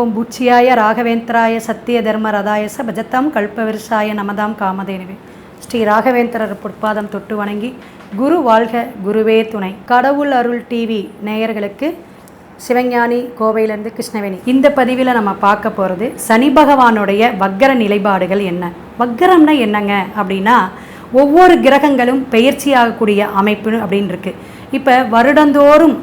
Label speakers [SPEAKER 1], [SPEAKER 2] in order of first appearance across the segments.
[SPEAKER 1] ஓம் புட்சியாய ராகவேந்திராய சத்திய தர்ம ரதாயச பஜத்தாம் கல்பவிருஷாய நமதாம் காமதேனுவே. ஸ்ரீ ராகவேந்திரர் பொற்பாதம் தொட்டு வணங்கி குரு வாழ்க குருவே துணை. கடவுள் அருள் டிவி நேயர்களுக்கு சிவஞானி கோவையிலேருந்து கிருஷ்ணவேணி. இந்த பதிவில் நம்ம பார்க்க போகிறது சனி பகவானுடைய வக்கர நிலைப்பாடுகள் என்ன? வக்கரம்னா என்னங்க? அப்படின்னா ஒவ்வொரு கிரகங்களும் பெயர்ச்சியாகக்கூடிய அமைப்பு அப்படின்னு இருக்குது இப்போ வருடந்தோறும்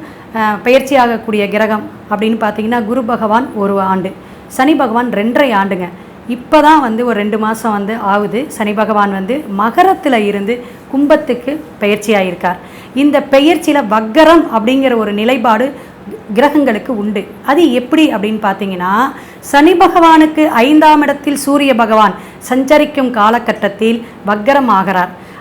[SPEAKER 1] பயிற்சியாகக்கூடிய கிரகம் அப்படின்னு பார்த்தீங்கன்னா குரு பகவான் ஒரு ஆண்டு. சனி பகவான் ரெண்டரை ஆண்டுங்க. இப்போ தான் வந்து ஒரு ரெண்டு மாதம் வந்து ஆகுது. சனி பகவான் வந்து மகரத்தில் இருந்து கும்பத்துக்கு பயிற்சியாயிருக்கார். இந்த பெயர்ச்சியில் வக்கரம் அப்படிங்கிற ஒரு நிலைப்பாடு கிரகங்களுக்கு உண்டு. அது எப்படி அப்படின்னு பார்த்தீங்கன்னா சனி பகவானுக்கு ஐந்தாம் இடத்தில் சூரிய பகவான் சஞ்சரிக்கும் காலகட்டத்தில் வக்கரம் ஆகிறார்.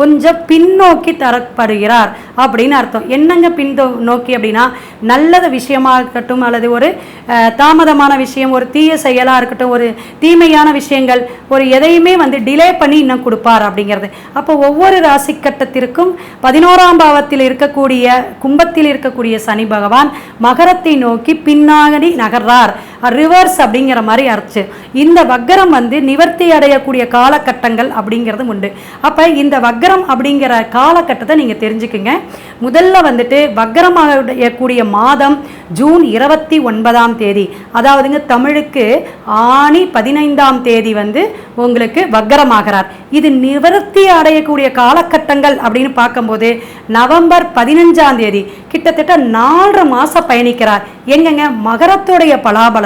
[SPEAKER 1] கொஞ்சம் பின்னோக்கி தரப்படுகிறார் அப்படின்னு அர்த்தம். என்னங்க பின் நோக்கி அப்படின்னா நல்லத விஷயமா இருக்கட்டும் அல்லது ஒரு தாமதமான விஷயம் ஒரு தீய செயலாக இருக்கட்டும் ஒரு தீமையான விஷயங்கள் ஒரு எதையுமே வந்து டிலே பண்ணி இன்னும் கொடுப்பார் அப்படிங்கிறது. அப்போ ஒவ்வொரு ராசி கட்டத்திற்கும் பதினோராம் பாவத்தில் இருக்கக்கூடிய கும்பத்தில் இருக்கக்கூடிய சனி பகவான் மகரத்தை நோக்கி பின்னாடி நகர்றார். ரிவர்ஸ் அப்படிங்கிற மாதிரி அரைச்சு. இந்த வக்கரம் வந்து நிவர்த்தி அடையக்கூடிய காலகட்டங்கள் அப்படிங்கிறது உண்டு. அப்போ இந்த வக்கரம் அப்படிங்கிற காலகட்டத்தை நீங்கள் தெரிஞ்சுக்குங்க. முதல்ல வந்துட்டு வக்கரமாகக்கூடிய மாதம் ஜூன் இருபத்தி ஒன்பதாம் தேதி. அதாவதுங்க தமிழுக்கு ஆணி பதினைந்தாம் தேதி வந்து உங்களுக்கு வக்கரமாகிறார் இது நிவர்த்தி அடையக்கூடிய காலகட்டங்கள் அப்படின்னு பார்க்கும்போது நவம்பர் பதினஞ்சாம் தேதி கிட்டத்தட்ட நாலரை மாதம் பயணிக்கிறார். எங்கங்க? மகரத்துடைய பலாபலம்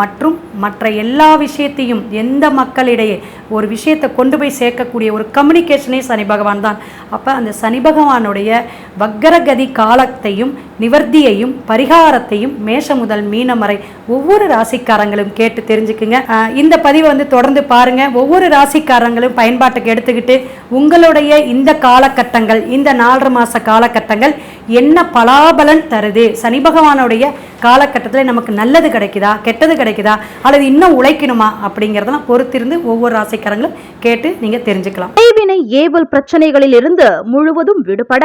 [SPEAKER 1] மற்றும் மற்ற எல்லா விஷயத்தையும் எந்த மக்களிடையே ஒரு விஷயத்தை கொண்டு போய் சேர்க்கக்கூடிய ஒரு கம்யூனிகேஷனே சனி பகவான் தான். அப்போ அந்த சனி பகவானுடைய வக்கரகதி காலத்தையும் நிவர்த்தியையும் பரிகாரத்தையும் மேஷம் முதல் மீனம் வரை ஒவ்வொரு ராசிக்காரங்களும் கேட்டு தெரிஞ்சுக்குங்க. இந்த பதிவை வந்து தொடர்ந்து பாருங்க. ஒவ்வொரு ராசிக்காரங்களும் பயன்பாட்டுக்கு எடுத்துக்கிட்டு உங்களுடைய இந்த காலகட்டங்கள் இந்த நாலரை மாச காலகட்டங்கள் என்ன பலாபலன் தருது? சனி பகவானுடைய காலகட்டத்தில் நமக்கு நல்லது கிடைக்குதா? கெட்டது கிடைக்குதா? அல்லது இன்னும் உழைக்கணுமா? அப்படிங்கிறதெல்லாம் பொறுத்திருந்து ஒவ்வொரு ராசிக்காரங்களும் கேட்டு நீங்கள் தெரிஞ்சுக்கலாம்.
[SPEAKER 2] ஏவல் பிரச்சனைகளில் இருந்து முழுவதும் விடுபட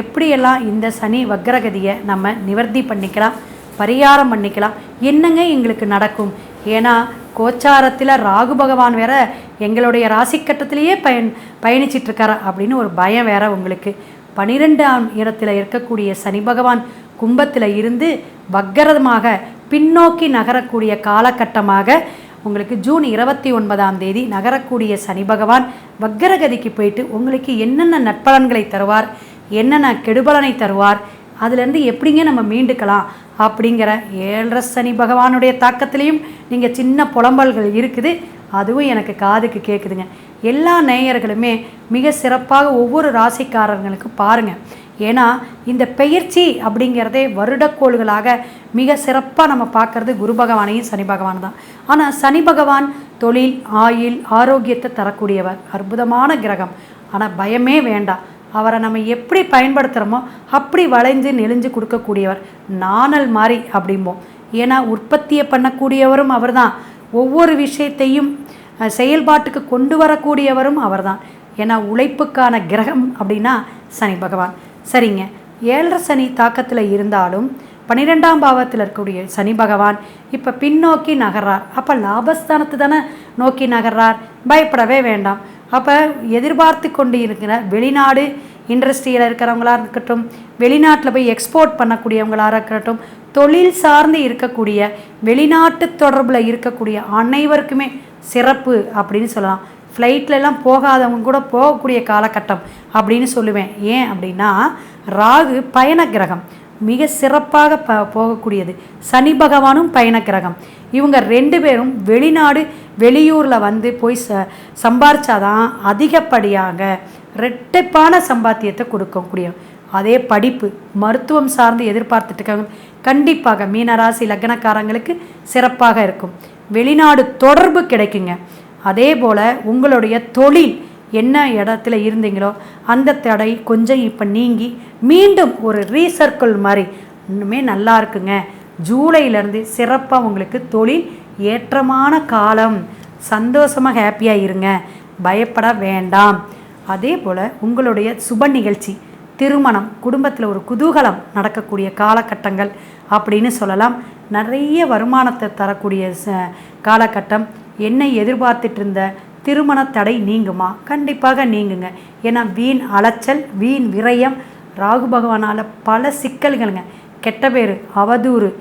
[SPEAKER 1] எப்படியெல்லாம் இந்த சனி வக்ரகதியை நம்ம நிவர்த்தி பண்ணிக்கலாம் பரிகாரம் பண்ணிக்கலாம் என்னங்க எங்களுக்கு நடக்கும்? ஏன்னா கோச்சாரத்தில் ராகு பகவான் வேற எங்களுடைய ராசி கட்டத்திலேயே பயன் பயணிச்சிட்டு இருக்காரா அப்படின்னு ஒரு பயம் வேற உங்களுக்கு. பனிரெண்டாம் இடத்துல இருக்கக்கூடிய சனி பகவான் கும்பத்தில் இருந்து வக்கரமாக பின்னோக்கி நகரக்கூடிய காலகட்டமாக உங்களுக்கு ஜூன் இருபத்தி ஒன்பதாம் தேதி நகரக்கூடிய சனி பகவான் வக்கரகதிக்கு போயிட்டு உங்களுக்கு என்னென்ன நட்பலன்களை தருவார் என்னென்ன கெடுபலனை தருவார்? அதுலேருந்து எப்படிங்க நம்ம மீண்டுக்கலாம்? அப்படிங்கிற ஏழரை சனி பகவானுடைய தாக்கத்திலையும் நீங்கள் சின்ன புலம்பல்கள் இருக்குது. அதுவும் எனக்கு காதுக்கு கேட்குதுங்க எல்லா நேயர்களுமே மிக சிறப்பாக ஒவ்வொரு ராசிக்காரர்களுக்கு பாருங்கள் ஏன்னா இந்த பெயர்ச்சி அப்படிங்கிறதே வருடக்கோள்களாக மிக சிறப்பாக நம்ம பார்க்கறது குரு பகவானையும் சனி பகவான் தான். ஆனால் சனி பகவான் தொழில் ஆயுள் ஆரோக்கியத்தை தரக்கூடியவர். அற்புதமான கிரகம். ஆனால் பயமே வேண்டாம். அவரை நம்ம எப்படி பயன்படுத்துகிறோமோ அப்படி வளைஞ்சு நெளிஞ்சு கொடுக்கக்கூடியவர் நாணல் மாதிரி அப்படிம்போம். ஏன்னா உற்பத்தியை பண்ணக்கூடியவரும் அவர்தான். ஒவ்வொரு விஷயத்தையும் செயல்பாட்டுக்கு கொண்டு வரக்கூடியவரும் அவர்தான். ஏன்னா உழைப்புக்கான கிரகம் அப்படின்னா சனி பகவான். சரிங்க. ஏழரை சனி தாக்கத்தில் இருந்தாலும் பன்னிரெண்டாம் பாவத்தில் இருக்கக்கூடிய சனி பகவான் இப்போ பின்னோக்கி நகர்றார். அப்போ லாபஸ்தானத்தை தானே நோக்கி நகர்றார். பயப்படவே வேண்டாம். அப்போ எதிர்பார்த்து கொண்டு இருக்கிற வெளிநாடு இண்டஸ்ட்ரியில் இருக்கிறவங்களா இருக்கட்டும் வெளிநாட்டில் போய் எக்ஸ்போர்ட் பண்ணக்கூடியவங்களாக இருக்கட்டும் தொழில் சார்ந்து இருக்கக்கூடிய வெளிநாட்டு தொடர்பில் இருக்கக்கூடிய அனைவருக்குமே சிறப்பு அப்படின்னு சொல்லலாம். ஃப்ளைட்லலாம் போகாதவங்க கூட போகக்கூடிய காலகட்டம் அப்படின்னு சொல்லுவேன். ஏன் அப்படின்னா ராகு பயண கிரகம் மிக சிறப்பாக ப போகக்கூடியது. சனி பகவானும் பயண கிரகம். இவங்க ரெண்டு பேரும் வெளிநாடு வெளியூரில் வந்து போய் ச சம்பாரிச்சாதான் அதிகப்படியாக ரெட்டைப்பான சம்பாத்தியத்தை கொடுக்கக்கூடிய அதே படிப்பு மருத்துவம் சார்ந்து எதிர்பார்த்துட்டு இருக்காங்க. கண்டிப்பாக மீனராசி லக்னக்காரங்களுக்கு சிறப்பாக இருக்கும். வெளிநாடு தொடர்பு கிடைக்குங்க. அதே போல் உங்களுடைய தொழில் என்ன இடத்துல இருந்தீங்களோ அந்த தடை கொஞ்சம் இப்போ நீங்கி மீண்டும் ஒரு ரீசர்க்கிள் மாதிரி. இன்னுமே நல்லா இருக்குங்க. ஜூலையிலேருந்து சிறப்பாக உங்களுக்கு தொழில் ஏற்றமான காலம். சந்தோஷமாக ஹாப்பியாக இருங்க. பயப்பட வேண்டாம். அதே போல் உங்களுடைய சுப நிகழ்ச்சி திருமணம் குடும்பத்தில் ஒரு குதூகலம் நடக்கக்கூடிய காலகட்டங்கள் அப்படின்னு சொல்லலாம். நிறைய வருமானத்தை தரக்கூடிய ச- காலகட்டம். என்னை எதிர்பார்த்துட்டு இருந்த திருமண தடை நீங்குமா? கண்டிப்பாக நீங்குங்க. ஏன்னா வீண் அலைச்சல் வீண் விரயம் ராகு பகவானால் பல சிக்கல்களுங்க. கெட்ட பேர் அவதூறு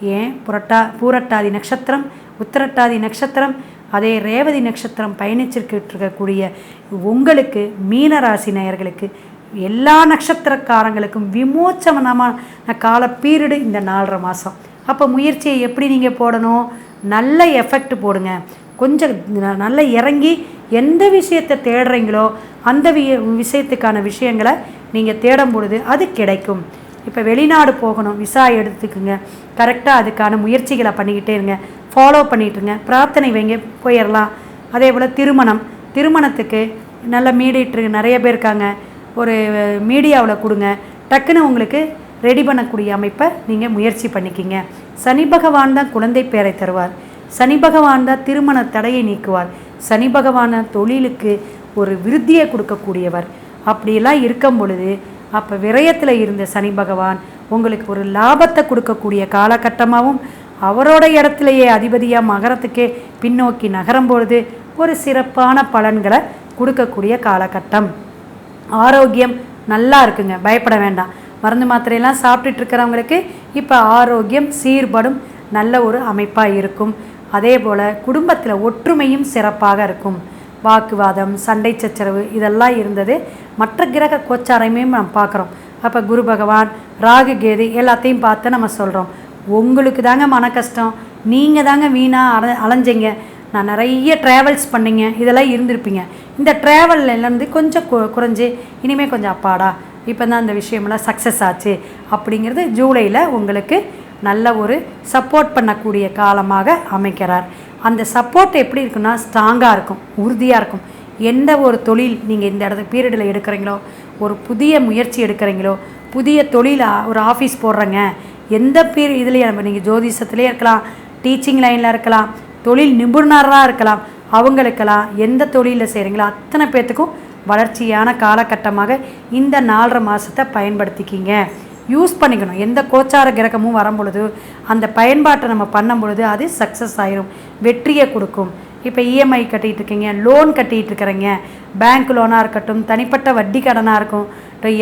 [SPEAKER 1] ஏன்? புரட்டா பூரட்டாதி நட்சத்திரம் உத்திரட்டாதி நட்சத்திரம் அதே ரேவதி நட்சத்திரம் பயணிச்சிருக்கிட்டு இருக்கக்கூடிய உங்களுக்கு மீனராசி நேயர்களுக்கு எல்லா நட்சத்திரக்காரங்களுக்கும் விமோச்சமனமான கால பீரியடு இந்த நாலரை மாதம் அப்போ முயற்சியை எப்படி நீங்கள் போடணும்? நல்ல எஃபெக்ட் போடுங்க. கொஞ்சம் ந- நல்ல இறங்கி எந்த விஷயத்தை தேடுறீங்களோ அந்த வி விஷயத்துக்கான விஷயங்களை நீங்கள் தேடும் பொழுது அது கிடைக்கும். இப்போ வெளிநாடு போகணும் விசா எடுத்துக்குங்க. கரெக்டாக அதுக்கான முயற்சிகளை பண்ணிக்கிட்டே இருங்க. ஃபாலோ பண்ணிகிட்டுருங்க பிரார்த்தனை வைங்க போயிடலாம். அதே போல் திருமணம். திருமணத்துக்கு நல்ல மீடியேட்டர் நிறைய பேர் இருக்காங்க. ஒரு மீடியாவில் கொடுங்க. டக்குன்னு உங்களுக்கு ரெடி பண்ணக்கூடிய அமைப்பை நீங்கள் முயற்சி பண்ணிக்கிங்க. சனி பகவான் தான் குழந்தை பேரை தருவார். சனி பகவான் தான் திருமண தடையை நீக்குவார். சனி பகவான தொழிலுக்கு ஒரு விருத்தியை கொடுக்கக்கூடியவர். அப்படியெல்லாம் இருக்கும் பொழுது அப்போ விரயத்தில் இருந்த சனி பகவான் உங்களுக்கு ஒரு லாபத்தை கொடுக்கக்கூடிய காலகட்டமாகவும் அவரோட இடத்துலையே அதிபதியாக மகரத்துக்கே பின்னோக்கி நகரும் பொழுது ஒரு சிறப்பான பலன்களை கொடுக்கக்கூடிய காலகட்டம். ஆரோக்கியம் நல்லா இருக்குங்க. பயப்பட வேண்டாம். மருந்து மாத்திரையெல்லாம் சாப்பிட்டுட்டு இருக்கிறவங்களுக்கு இப்போ ஆரோக்கியம் சீர்படும் நல்ல ஒரு அமைப்பாக இருக்கும். அதே போல் குடும்பத்தில் ஒற்றுமையும் சிறப்பாக இருக்கும். வாக்குவாதம் சண்டை சச்சரவு இதெல்லாம் இருந்தது. மற்ற கிரக கோச்சாரையுமே நம்ம பார்க்குறோம். அப்போ குரு பகவான் ராகு கேது எல்லாத்தையும் பார்த்து நம்ம சொல்கிறோம் உங்களுக்கு தாங்க மன கஷ்டம். நீங்கள் தாங்க வீணாக அல அலைஞ்சீங்க. நான் நிறைய ட்ராவல்ஸ் பண்ணீங்க. இதெல்லாம் இருந்திருப்பீங்க. இந்த ட்ராவல்லேருந்து கொஞ்சம் கு குறைஞ்சி இனிமேல் கொஞ்சம் அப்பாடா இப்போ தான் அந்த விஷயமெல்லாம் சக்ஸஸ் ஆச்சு அப்படிங்கிறது ஜூலையில் உங்களுக்கு நல்ல ஒரு சப்போர்ட் பண்ணக்கூடிய காலமாக அமைக்கிறார். அந்த சப்போர்ட் எப்படி இருக்குன்னா ஸ்ட்ராங்காக இருக்கும் உறுதியாக இருக்கும். எந்த ஒரு தொழில் நீங்கள் இந்த இடத்துக்கு பீரியடில் எடுக்கிறீங்களோ ஒரு புதிய முயற்சி எடுக்கிறீங்களோ புதிய தொழில் ஒரு ஆஃபீஸ் போடுறேங்க. எந்த பீர் இதுலேயே நம்ம நீங்கள் ஜோதிஷத்துலேயே இருக்கலாம் டீச்சிங் லைனில் இருக்கலாம் தொழில் நிபுணராக இருக்கலாம் அவங்களுக்கெல்லாம் எந்த தொழிலில் செய்கிறீங்களோ அத்தனை பேர்த்துக்கும் வளர்ச்சியான காலகட்டமாக இந்த நாலரை மாதத்தை பயன்படுத்திக்கிங்க. யூஸ் பண்ணிக்கணும். எந்த கோச்சார கிரகமும் வரும் பொழுது அந்த பயன்பாட்டை நம்ம பண்ணும் பொழுது அது சக்ஸஸ் ஆயிரும். வெற்றியை கொடுக்கும். இப்போ இஎம்ஐ கட்டிகிட்டு இருக்கீங்க லோன் கட்டிகிட்டு இருக்கிறீங்க. பேங்க் லோனாக இருக்கட்டும் தனிப்பட்ட வட்டி கடனாக இருக்கும்.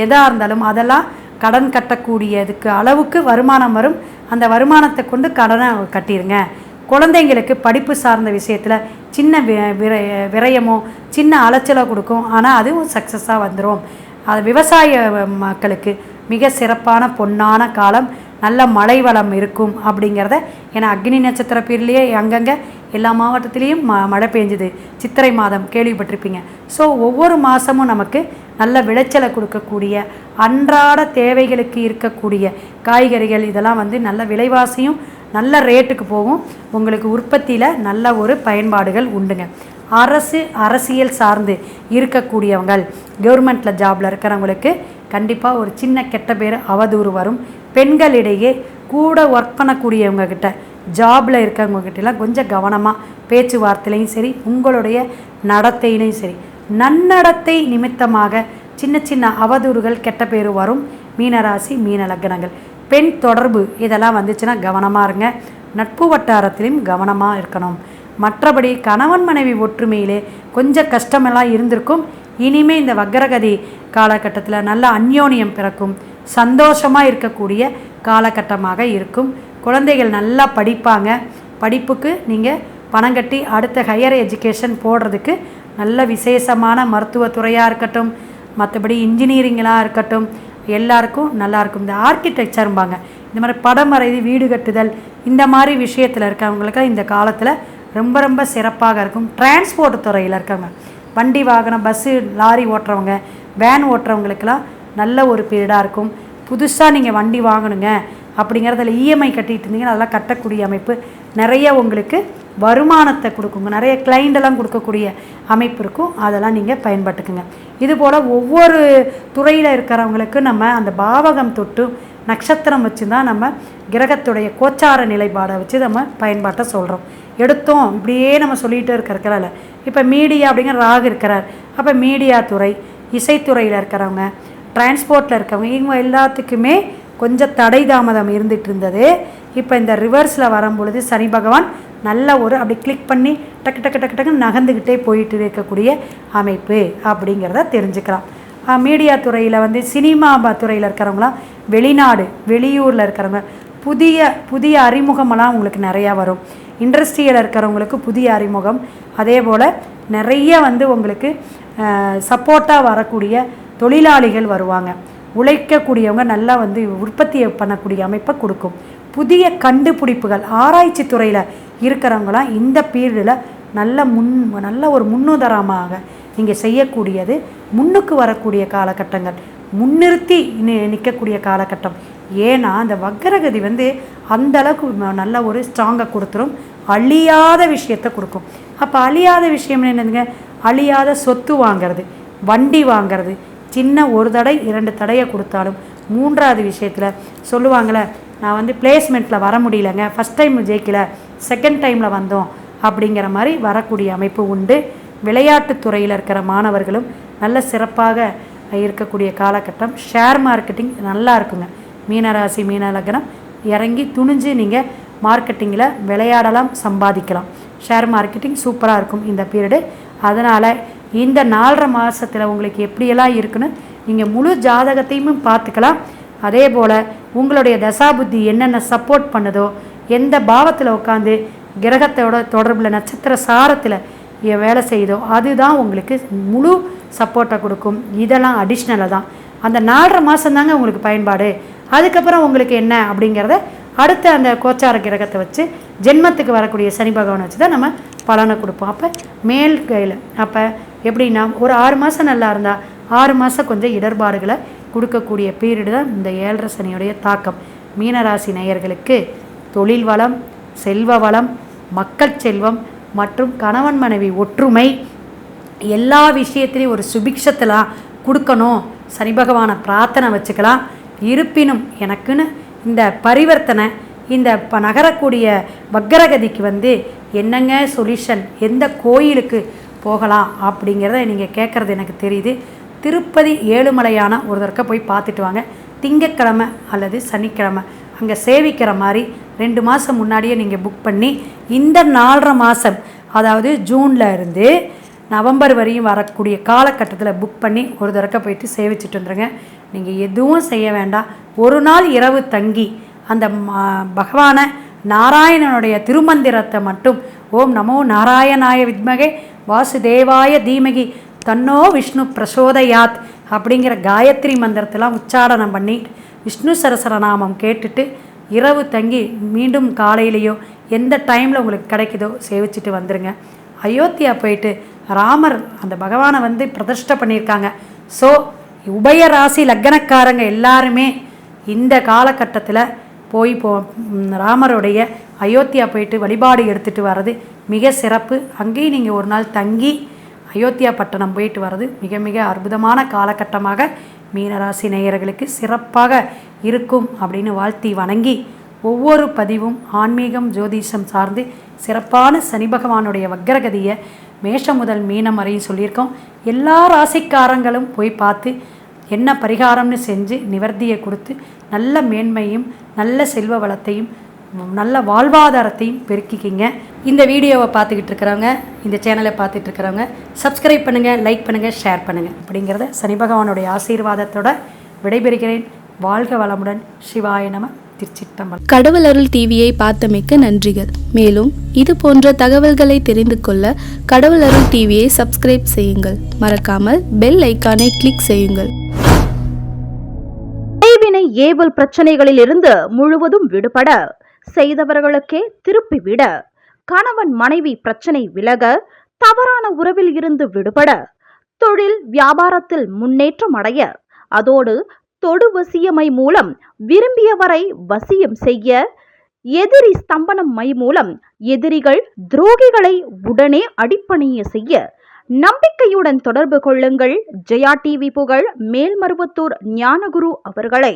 [SPEAKER 1] எதாக இருந்தாலும் அதெல்லாம் கடன் கட்டக்கூடியதுக்கு அளவுக்கு வருமானம் வரும். அந்த வருமானத்தை கொண்டு கடனை கட்டிடுங்க குழந்தைங்களுக்கு படிப்பு சார்ந்த விஷயத்தில் சின்ன வி விர- விரயமோ சின்ன அலைச்சலை கொடுக்கும். ஆனால் அதுவும் சக்ஸஸாக வந்துடும் அது விவசாய மக்களுக்கு மிக சிறப்பான பொன்னான காலம். நல்ல மழை வளம் இருக்கும் அப்படிங்கிறத ஏன்னா அக்னி நட்சத்திர பீரியட்லேயே அங்கங்கே எல்லா மாவட்டத்திலையும் ம மழை பெஞ்சுது. சித்திரை மாதம் கேள்விப்பட்டிருப்பீங்க. ஸோ ஒவ்வொரு மாதமும் நமக்கு நல்ல விளைச்சலை கொடுக்கக்கூடிய அன்றாட தேவைகளுக்கு இருக்கக்கூடிய காய்கறிகள் இதெல்லாம் வந்து நல்ல விலைவாசியும் நல்ல ரேட்டுக்கு போகும். உங்களுக்கு உற்பத்தியில் நல்ல ஒரு பயன்பாடுகள் உண்டுங்க. அரசு அரசியல் சார்ந்து இருக்கக்கூடியவங்கள் கவர்மெண்ட்டில் ஜாபில் இருக்கிறவங்களுக்கு கண்டிப்பாக ஒரு சின்ன கெட்ட பேர் அவதூறு வரும். பெண்களிடையே கூட ஒர்க் பண்ணக்கூடியவங்க கிட்ட ஜாபில் இருக்கவங்க கிட்டலாம் கொஞ்சம் கவனமாக பேச்சுவார்த்தையிலையும் சரி உங்களுடைய நடத்தையிலையும் சரி. நன்னடத்தை நிமித்தமாக சின்ன சின்ன அவதூறுகள் கெட்ட பேர் வரும். மீனராசி மீன லக்னங்கள். பெண் தொடர்பு இதெல்லாம் வந்துச்சுன்னா கவனமாக இருங்க. நட்பு வட்டாரத்திலையும் கவனமாக இருக்கணும். மற்றபடி கணவன் மனைவி ஒற்றுமையிலே கொஞ்சம் கஷ்டமெல்லாம் இருந்திருக்கும். இனிமே இந்த வக்ரகதி காலகட்டத்தில் நல்ல அந்யோன்யம் பிறக்கும். சந்தோஷமாக இருக்கக்கூடிய காலகட்டமாக இருக்கும். குழந்தைகள் நல்லா படிப்பாங்க. படிப்புக்கு நீங்கள் பணம் கட்டி அடுத்த ஹையர் எஜுகேஷன் போடுறதுக்கு நல்ல விசேஷமான மருத்துவத்துறையாக இருக்கட்டும் மற்றபடி இன்ஜினியரிங்கெலாம் இருக்கட்டும் எல்லாருக்கும் நல்லாயிருக்கும் இந்த ஆர்கிடெக்சரும்பாங்க இந்த மாதிரி படம் வரைது வீடு கட்டுதல் இந்த மாதிரி விஷயத்தில் இருக்கவங்களுக்கு இந்த காலத்தில் ரொம்ப ரொம்ப சிறப்பாக இருக்கும். டிரான்ஸ்போர்ட் துறையில் இருக்கவங்க. வண்டி வாகனம் பஸ்ஸு லாரி ஓட்டுறவங்க வேன் ஓட்டுறவங்களுக்கெல்லாம் நல்ல ஒரு பீரியடாக இருக்கும். புதுசாக நீங்கள் வண்டி வாங்கணுங்க. அப்படிங்கிறதுல இஎம்ஐ கட்டிகிட்டு இருந்தீங்கன்னா அதெல்லாம் கட்டக்கூடிய அமைப்பு நிறைய உங்களுக்கு வருமானத்தை கொடுக்குங்க. நிறைய கிளைண்டெல்லாம் எல்லாம் கொடுக்கக்கூடிய அமைப்பு இருக்கும். அதெல்லாம் நீங்கள் பயன்பட்டுக்குங்க. இதுபோல் ஒவ்வொரு துறையில் இருக்கிறவங்களுக்கு நம்ம அந்த பாவகம் தொட்டு நட்சத்திரம் வச்சு தான் நம்ம கிரகத்துடைய கோச்சார நிலைப்பாடை வச்சு நம்ம பயன்பாட்டை சொல்கிறோம் எடுத்தோம். இப்படியே நம்ம சொல்லிகிட்டே இருக்கிறக்கல இப்போ மீடியா அப்படிங்கிற ராகு இருக்கிறார். அப்போ மீடியா துறை இசைத்துறையில் இருக்கிறவங்க டிரான்ஸ்போர்ட்டில் இருக்கவங்க இவங்க எல்லாத்துக்குமே கொஞ்சம் தடை தாமதம் இருந்துட்டு இருந்தது இப்போ இந்த ரிவர்ஸில் வரும்பொழுது சனி பகவான் நல்ல ஒரு அப்படி கிளிக் பண்ணி டக்கு டக்கு டக்கு டக்குன்னு நகர்ந்துக்கிட்டே போயிட்டு இருக்கக்கூடிய அமைப்பு அப்படிங்கிறத தெரிஞ்சுக்கலாம். மீடியா துறையில் வந்து சினிமா துறையில் இருக்கிறவங்களாம் வெளிநாடு வெளியூரில் இருக்கிறவங்க புதிய புதிய அறிமுகமெல்லாம் உங்களுக்கு நிறையா வரும். இண்டஸ்ட்ரியில் இருக்கிறவங்களுக்கு புதிய அறிமுகம். அதே போல் நிறைய வந்து உங்களுக்கு சப்போர்ட்டாக வரக்கூடிய தொழிலாளிகள் வருவாங்க. உழைக்கக்கூடியவங்க நல்லா வந்து உற்பத்தியை பண்ணக்கூடிய அமைப்பை கொடுக்கும். புதிய கண்டுபிடிப்புகள் ஆராய்ச்சி துறையில் இருக்கிறவங்களாம் இந்த பீரியடில் நல்ல முன் நல்ல ஒரு முன்னுதாரணமாக நீங்கள் செய்யக்கூடியது முன்னுக்கு வரக்கூடிய காலகட்டங்கள். முன்னிறுத்தி நிற்கக்கூடிய காலகட்டம். ஏன்னா அந்த வக்கரகதி வந்து அந்த அளவுக்கு நல்ல ஒரு ஸ்ட்ராங்கை கொடுத்துரும். அழியாத விஷயத்தை கொடுக்கும். அப்போ அழியாத விஷயம் என்னதுங்க? அழியாத சொத்து வாங்கிறது வண்டி வாங்கிறது சின்ன ஒரு தடை இரண்டு தடையை கொடுத்தாலும். மூன்றாவது விஷயத்தில் சொல்லுவாங்களே நான் வந்து பிளேஸ்மெண்ட்டில் வர முடியலங்க. ஃபஸ்ட் டைம் ஜெயிக்கல செகண்ட் டைமில் வந்தோம் அப்படிங்கிற மாதிரி வரக்கூடிய அமைப்பு உண்டு. விளையாட்டுத் துறையில் இருக்கிற மாணவர்களும் நல்ல சிறப்பாக இருக்கக்கூடிய காலகட்டம். ஷேர் மார்க்கெட்டிங் நல்லா இருக்குங்க. மீனராசி மீனலக்னம் இறங்கி துணிஞ்சு நீங்கள் மார்க்கெட்டிங்கில் விளையாடலாம் சம்பாதிக்கலாம். ஷேர் மார்க்கெட்டிங் சூப்பராக இருக்கும் இந்த பீரியடு அதனால் இந்த நாலரை மாதத்தில் உங்களுக்கு எப்படியெல்லாம் இருக்குன்னு நீங்கள் முழு ஜாதகத்தையும் பார்த்துக்கலாம். அதே போல் உங்களுடைய தசாபுத்தி என்னென்ன சப்போர்ட் பண்ணுதோ எந்த பாவத்தில் உட்காந்து கிரகத்தோட தொடர்பில் நட்சத்திர சாரத்தில் வேலை செய்தோ அதுதான் உங்களுக்கு முழு சப்போர்ட்டை கொடுக்கும். இதெல்லாம் அடிஷ்னலாக தான். அந்த நாலரை மாதம் தாங்க உங்களுக்கு பயன்பாடு. அதுக்கப்புறம் உங்களுக்கு என்ன அப்படிங்கிறத அடுத்த அந்த கோச்சார கிரகத்தை வச்சு ஜென்மத்துக்கு வரக்கூடிய சனி பகவானை வச்சு தான் நம்ம பலனை கொடுப்போம். அப்போ மேல் கையில் அப்போ எப்படின்னா ஒரு ஆறு மாதம் நல்லா இருந்தால் ஆறு மாதம் கொஞ்சம் இடர்பாடுகளை கொடுக்கக்கூடிய பீரியடு தான் இந்த ஏழரை சனியுடைய தாக்கம். மீனராசி நேயர்களுக்கு தொழில் வளம் செல்வ வளம் மக்கள் செல்வம் மற்றும் கணவன் மனைவி ஒற்றுமை எல்லா விஷயத்திலையும் ஒரு சுபிக்ஷத்தில் கொடுக்கணும். சனி பகவானை பிரார்த்தனை வச்சுக்கலாம். இருப்பினும் எனக்குன்னு இந்த பரிவர்த்தனை இந்த ப நகரக்கூடிய வக்கரகதிக்கு வந்து என்னங்க சொல்யூஷன் எந்த கோயிலுக்கு போகலாம் அப்படிங்கிறத நீங்கள் கேட்குறது எனக்கு தெரியுது. திருப்பதி ஏழுமலையான ஒரு தடவை போய் பார்த்துட்டு வாங்க. திங்கட்கிழமை அல்லது சனிக்கிழமை. அங்கே சேவிக்கிற மாதிரி ரெண்டு மாதம் முன்னாடியே நீங்கள் புக் பண்ணி இந்த நாலரை மாதம் அதாவது ஜூனில் இருந்து நவம்பர் வரையும் வரக்கூடிய காலகட்டத்தில் புக் பண்ணி ஒரு தடக்க போயிட்டு சேவிச்சிட்டு வந்துருங்க. நீங்கள் எதுவும் செய்ய வேண்டாம். ஒரு நாள் இரவு தங்கி அந்த ம- பகவானை நாராயணனுடைய திருமந்திரத்தை மட்டும். ஓம் நமோ நாராயணாய வித்மகே வாசுதேவாய தீமகி தன்னோ விஷ்ணு பிரசோதயாத் அப்படிங்கிற காயத்ரி மந்திரத்தெல்லாம் உச்சாடனம் பண்ணி விஷ்ணு சரசரநாமம் கேட்டுட்டு இரவு தங்கி மீண்டும் காலையிலையோ எந்த டைமில் உங்களுக்கு கிடைக்குதோ சேவிச்சிட்டு வந்துடுங்க அயோத்தியா போயிட்டு ராமர் அந்த பகவானை வந்து பிரதிஷ்டை பண்ணியிருக்காங்க. ஸோ உபய ராசி லக்னக்காரங்க எல்லாருமே இந்த காலகட்டத்தில் போய் போ ராமருடைய அயோத்தியா போயிட்டு வழிபாடு எடுத்துகிட்டு வர்றது மிக சிறப்பு. அங்கேயும் நீங்கள் ஒரு நாள் தங்கி அயோத்தியா பட்டணம் போயிட்டு வர்றது மிக மிக அற்புதமான காலகட்டமாக மீனராசி நேயர்களுக்கு சிறப்பாக இருக்கும் அப்படின்னு வாழ்த்தி வணங்கி ஒவ்வொரு பதிவும் ஆன்மீகம் ஜோதிஷம் சார்ந்து சிறப்பான சனி பகவானுடைய வக்ரகதியை மேஷம் முதல் மீனம் வரையும் சொல்லியிருக்கோம். எல்லா ராசிக்காரங்களும் போய் பார்த்து என்ன பரிகாரம்னு செஞ்சு நிவர்த்தியை கொடுத்து நல்ல மேன்மையும் நல்ல செல்வ வளத்தையும் நல்ல வாழ்வாதாரத்தையும் பெருக்கிக்கிங்க. இந்த வீடியோவை பார்த்துக்கிட்டு இருக்கிறவங்க இந்த சேனலை பார்த்துட்டு இருக்கிறவங்க சப்ஸ்கிரைப் பண்ணுங்கள் லைக் பண்ணுங்கள் ஷேர் பண்ணுங்கள் அப்படிங்கிறத சனி பகவானுடைய ஆசீர்வாதத்தோட விடைபெறுகிறேன். வாழ்க வளமுடன். சிவாய நம. திருச்சிட்டம்பலம்
[SPEAKER 3] கடவுள் அருள் டிவியை பார்த்தமைக்க நன்றிகள். மேலும் இது போன்ற தகவல்களை தெரிந்து கொள்ள கடவுள் அருள் டிவியை சப்ஸ்கிரைப் செய்யுங்கள். மறக்காமல் பெல் ஐக்கானை கிளிக் செய்யுங்கள்.
[SPEAKER 2] கைவினை ஏவல் பிரச்சனைகளில் இருந்து முழுவதும் விடுபட செய்தவர்களுக்கே திருப்பி விட கணவன் மனைவி பிரச்சனை விலக தவறான உறவில் இருந்து விடுபட தொழில் வியாபாரத்தில் முன்னேற்றம் அடைய அதோடு தொடு வசியமை மூலம் விரும்பியவரை வசியம் செய்ய எதிரி ஸ்தம்பனம் மை மூலம் எதிரிகள் துரோகிகளை உடனே அடிப்பணிய செய்ய நம்பிக்கையுடன் தொடர்பு கொள்ளுங்கள். ஜெயா டிவி புகழ் மேல்மருவத்தூர் ஞானகுரு அவர்களை.